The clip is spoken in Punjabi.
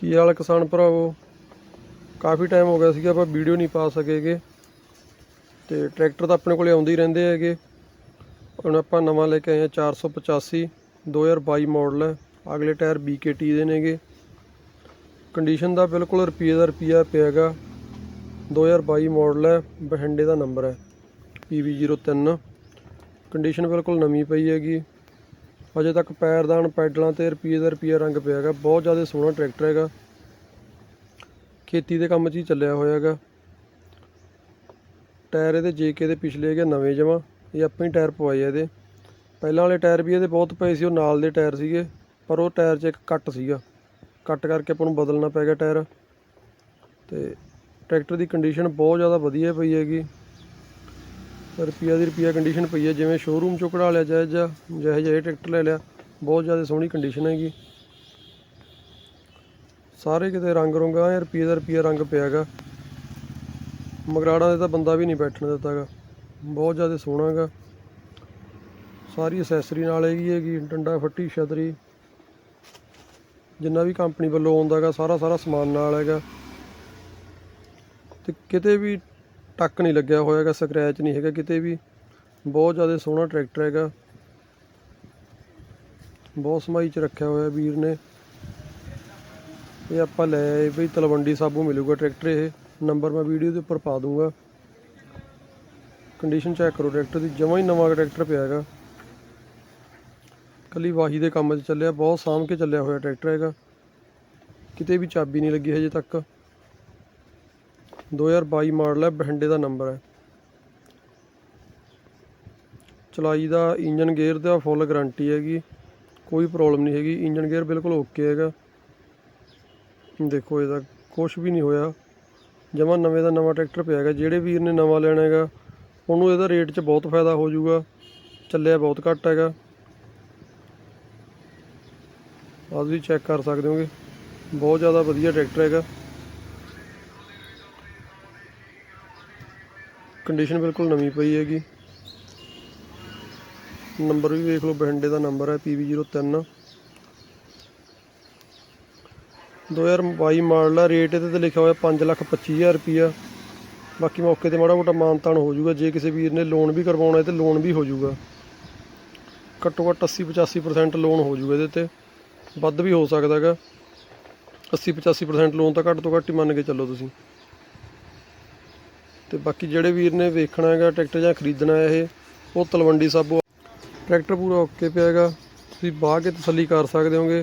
ਕੀ ਹਾਲ ਕਿਸਾਨ ਭਰਾਵੋ? ਕਾਫੀ ਟਾਈਮ ਹੋ ਗਿਆ ਸੀਗਾ, ਆਪਾਂ ਵੀਡੀਓ ਨਹੀਂ ਪਾ ਸਕੇਗੇ। ਤੇ ਟਰੈਕਟਰ ਤਾਂ ਆਪਣੇ ਕੋਲੇ ਆਉਂਦੇ ਹੀ ਰਹਿੰਦੇ ਹੈਗੇ। ਹੁਣ ਆਪਾਂ ਨਵਾਂ ਲੈ ਕੇ ਆਏ ਹਾਂ 485 2022 ਮਾਡਲ ਹੈ ਅਗਲੇ ਟਾਇਰ BKT ਦੇ ਨੇਗੇ। ਕੰਡੀਸ਼ਨ ਦਾ ਬਿਲਕੁਲ ਰੁਪਈਏ ਦਾ ਰੁਪਈਆ ਪਿਆਗਾ 2022 ਮਾਡਲ ਹੈ, ਬਠਿੰਡੇ ਦਾ ਨੰਬਰ ਹੈ PV03 ਕੰਡੀਸ਼ਨ ਬਿਲਕੁਲ ਨਵੀਂ ਪਈ ਹੈਗੀ। ਅਜੇ ਤੱਕ ਪੈਰਦਾਨ ਪੈਡਲਾਂ ਤੇ ਰੁਪਈਏ ਦਾ ਰੁਪਈਆ ਰੰਗ ਪਿਆ ਹੈਗਾ, ਬਹੁਤ ਜ਼ਿਆਦਾ ਸੋਹਣਾ ਟਰੈਕਟਰ ਹੈਗਾ। ਖੇਤੀ ਦੇ ਕੰਮ 'ਚ ਹੀ ਚੱਲਿਆ ਹੋਇਆ ਹੈਗਾ। ਟਾਇਰ ਇਹਦੇ ਜੇਕੇ ਦੇ ਪਿਛਲੇ ਹੈਗੇ, ਨਵੇਂ ਜਮਾ। ਇਹ ਆਪਾਂ ਹੀ ਟਾਇਰ ਪਵਾਏ ਇਹਦੇ। ਪਹਿਲਾਂ ਵਾਲੇ ਟਾਇਰ ਵੀ ਇਹਦੇ ਬਹੁਤ ਪਏ ਸੀ, ਉਹ ਨਾਲ ਦੇ ਟਾਇਰ ਸੀਗੇ, ਪਰ ਉਹ ਟਾਇਰ 'ਚ ਇੱਕ ਕੱਟ ਸੀਗਾ। ਕੱਟ ਕਰਕੇ ਆਪਾਂ ਨੂੰ ਬਦਲਣਾ ਪੈ ਗਿਆ ਟਾਇਰ। ਤੇ ਟਰੈਕਟਰ ਦੀ ਕੰਡੀਸ਼ਨ ਬਹੁਤ ਜ਼ਿਆਦਾ ਵਧੀਆ ਪਈ ਹੈਗੀ। ਰੁਪਿਆ ਦੀ ਰੁਪਈਆ ਕੰਡੀਸ਼ਨ ਪਈ ਹੈ ਜਿਵੇਂ ਸ਼ੋਰੂਮ ਚੋਂ ਕਢਾ ਲਿਆ, ਜਾਇਜ਼ ਜਾਂ ਜਿਹੇ ਜਿਹੇ ਟਰੈਕਟਰ ਲੈ ਲਿਆ, ਬਹੁਤ ਜ਼ਿਆਦਾ ਸੋਹਣੀ ਕੰਡੀਸ਼ਨ ਹੈਗੀ। ਸਾਰੇ ਕਿਤੇ ਰੰਗ ਰੁੰਗਾ ਹੈ ਰੁਪਈਏ ਦਾ ਰੁਪਈਆ ਰੰਗ ਪਿਆ ਹੈਗਾ। ਮਗਰਾੜਾਂ ਦੇ ਤਾਂ ਬੰਦਾ ਵੀ ਨਹੀਂ ਬੈਠਣ ਦਿੱਤਾਗਾ ਬਹੁਤ ਜ਼ਿਆਦਾ ਸੋਹਣਾ ਹੈਗਾ। ਸਾਰੀ ਅਸੈਸਰੀ ਨਾਲ ਹੈਗੀ ਹੈਗੀ, ਡੰਡਾ, ਫੱਟੀ, ਛਤਰੀ। ਜਿੰਨਾ ਵੀ ਕੰਪਨੀ ਵੱਲੋਂ ਆਉਂਦਾਗਾ ਸਾਰਾ ਸਾਰਾ ਸਮਾਨ ਨਾਲ ਹੈਗਾ। ਤੇ ਕਿਤੇ ਵੀ ਟੱਕ ਨਹੀਂ ਲੱਗਿਆ ਹੋਇਆ ਹੈਗਾ ਸਕ੍ਰੈਚ ਨਹੀਂ ਹੈਗਾ ਕਿਤੇ ਵੀ। ਬਹੁਤ ਜ਼ਿਆਦਾ ਸੋਹਣਾ ਟਰੈਕਟਰ ਹੈਗਾ। ਬਹੁਤ ਸਮਾਈ ਚ ਰੱਖਿਆ ਹੋਇਆ ਵੀਰ ਨੇ। ਇਹ ਆਪਾਂ ਲੈ ਆਏ, ਬਈ ਤਲਵੰਡੀ ਸਾਬੂ ਮਿਲੂਗਾ ਟਰੈਕਟਰ ਇਹ। ਨੰਬਰ ਮੈਂ ਵੀਡੀਓ ਦੇ ਉੱਪਰ ਪਾ ਦੂੰਗਾ। ਕੰਡੀਸ਼ਨ ਚੈੱਕ ਕਰੋ ਟਰੈਕਟਰ ਦੀ, ਜਮਾਂ ਹੀ ਨਵਾਂ ਟਰੈਕਟਰ ਪਿਆ ਹੈਗਾ। ਕੱਲੀ ਵਾਹੀ ਦੇ ਕੰਮ 'ਚ ਚੱਲਿਆ, ਬਹੁਤ ਸਾਂਭ ਕੇ ਚੱਲਿਆ ਹੋਇਆ ਟਰੈਕਟਰ ਹੈਗਾ। ਕਿਤੇ ਵੀ ਚਾਬੀ ਨਹੀਂ ਲੱਗੀ ਹਜੇ ਤੱਕ। 2022 ਮਾਡਲ ਹੈ, ਬਠਿੰਡੇ ਦਾ ਨੰਬਰ ਹੈ। ਚਲਾਈ ਦਾ ਇੰਜਨ ਗੇਅਰ ਦਾ ਫੁੱਲ ਗਾਰੰਟੀ ਹੈਗੀ। ਕੋਈ ਪ੍ਰੋਬਲਮ ਨਹੀਂ ਹੈਗੀ, ਇੰਜਨ ਗੇਅਰ ਬਿਲਕੁਲ ਓਕੇ ਹੈਗਾ। ਦੇਖੋ ਇਹਦਾ ਕੁਝ ਵੀ ਨਹੀਂ ਹੋਇਆ। ਜਮਾ ਨਵੇਂ ਦਾ ਨਵਾਂ ਟਰੈਕਟਰ ਪਿਆ ਹੈਗਾ, ਜਿਹੜੇ ਵੀਰ ਨੇ ਨਵਾਂ ਲੈਣਾ ਹੈਗਾ, ਉਹਨੂੰ ਇਹਦਾ ਰੇਟ 'ਚ ਬਹੁਤ ਫਾਇਦਾ ਹੋ ਜਾਊਗਾ। ਚੱਲਿਆ ਬਹੁਤ ਘੱਟ ਹੈਗਾ। ਆਹ ਵੀ ਚੈੱਕ ਕਰ ਸਕਦੇ ਹੋਗੇ। ਬਹੁਤ ਜ਼ਿਆਦਾ ਵਧੀਆ ਟਰੈਕਟਰ ਹੈਗਾ। ਕੰਡੀਸ਼ਨ ਬਿਲਕੁਲ ਨਵੀਂ ਪਈ ਹੈਗੀ। ਨੰਬਰ ਵੀ ਵੇਖ ਲਓ, ਬਠਿੰਡੇ ਦਾ ਨੰਬਰ ਹੈ PV03 2022 ਮਾਡਲ ਆ ਰੇਟ ਇਹਦੇ ਤੇ ਲਿਖਿਆ ਹੋਇਆ 525000 ਰੁਪਿਆ ਬਾਕੀ ਮੌਕੇ ਤੇ ਮਾੜਾ ਮੋਟਾ ਮਾਨਤਾਨ ਹੋ ਜਾਊਗਾ, ਜੇ ਕਿਸੇ ਵੀਰ ਨੇ ਲੋਨ ਵੀ ਕਰਵਾਉਣਾ ਹੈ ਤੇ ਲੋਨ ਵੀ ਹੋ ਜਾਊਗਾ। ਘੱਟੋ ਘੱਟ 80 85% ਲੋਨ ਹੋ ਜਾਊਗਾ ਇਹਦੇ ਤੇ, ਵੱਧ ਵੀ ਹੋ ਸਕਦਾ ਹੈਗਾ। 80 85% ਲੋਨ ਤਾਂ ਘੱਟ ਤੋਂ ਘੱਟ ਹੀ ਮੰਨ ਕੇ ਚੱਲੋ ਤੁਸੀਂ। ਤੇ ਬਾਕੀ ਜਿਹੜੇ ਵੀਰ ਨੇ ਵੇਖਣਾ ਹੈਗਾ ਟਰੈਕਟਰ ਜਾਂ ਖਰੀਦਣਾ ਹੈ ਇਹ, ਉਹ ਤਲਵੰਡੀ ਸਾਬੋ ਟਰੈਕਟਰ ਪੂਰਾ ਓਕੇ ਪਿਆ ਹੈਗਾ। ਤੁਸੀਂ ਬਾਹ ਕੇ ਤਸੱਲੀ ਕਰ ਸਕਦੇ ਹੋਗੇ।